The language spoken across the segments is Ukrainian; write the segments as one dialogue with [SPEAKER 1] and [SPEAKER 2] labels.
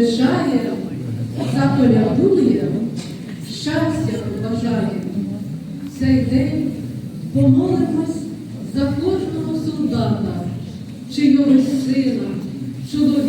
[SPEAKER 1] зазвичає заколядує, щастя бажає. Цей день помолимось за кожного солдата, чийогось сина, чоловіка,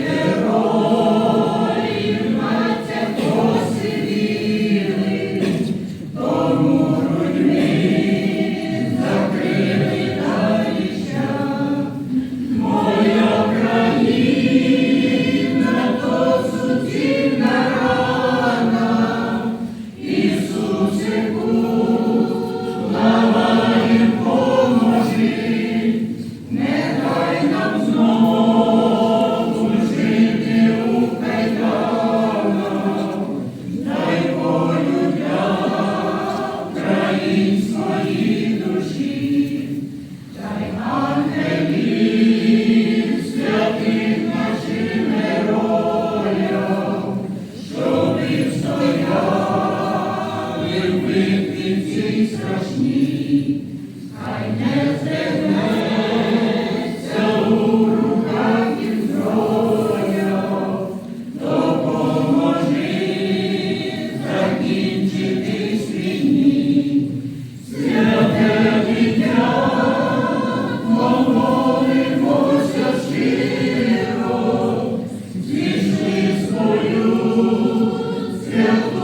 [SPEAKER 1] герой.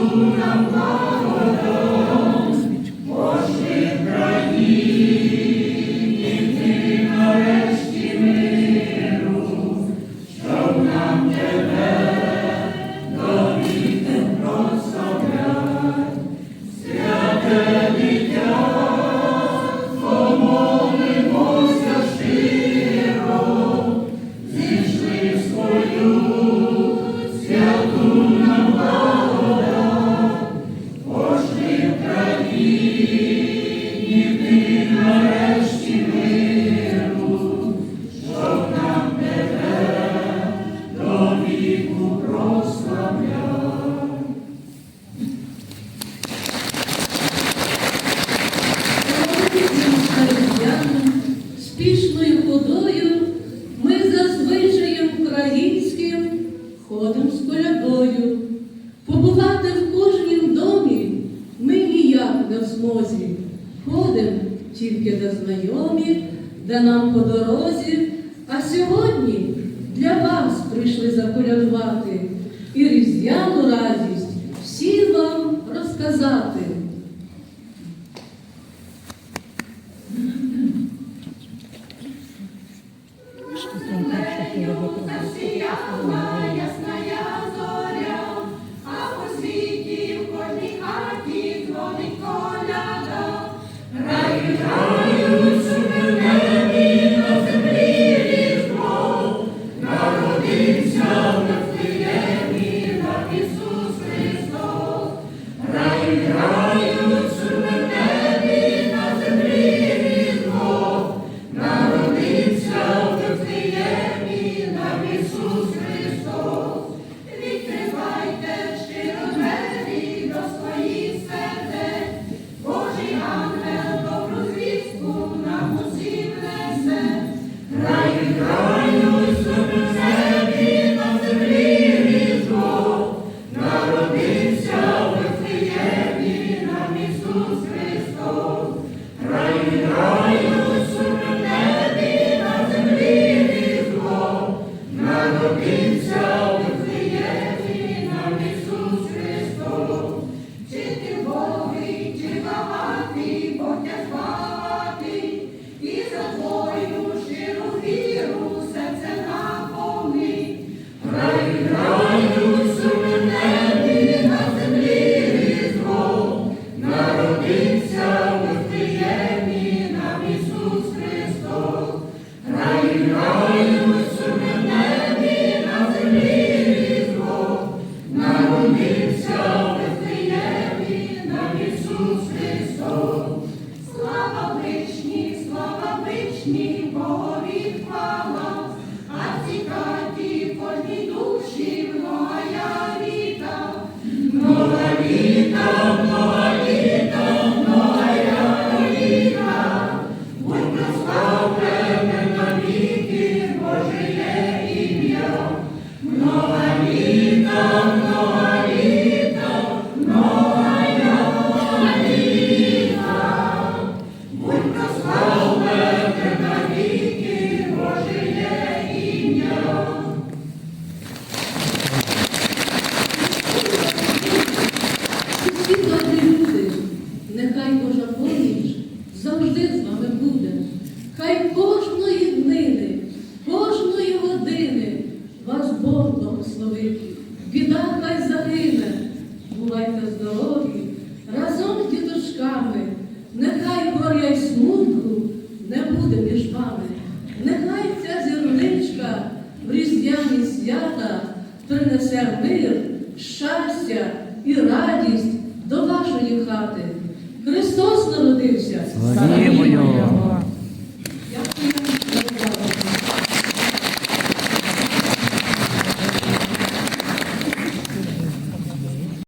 [SPEAKER 1] Kingdom come. Amen. Ходим тільки до знайомих, де нам по дорозі. А сьогодні для вас прийшли заколядувати і різдвяну радість всім вам розказати. біда хай загине, бувайте здорові, разом з діточками, нехай горя й смутку не буде між вами, нехай ця зірничка в різдвяні свята принесе мир, щастя і радість до вашої хати. Христос народився.
[SPEAKER 2] Слава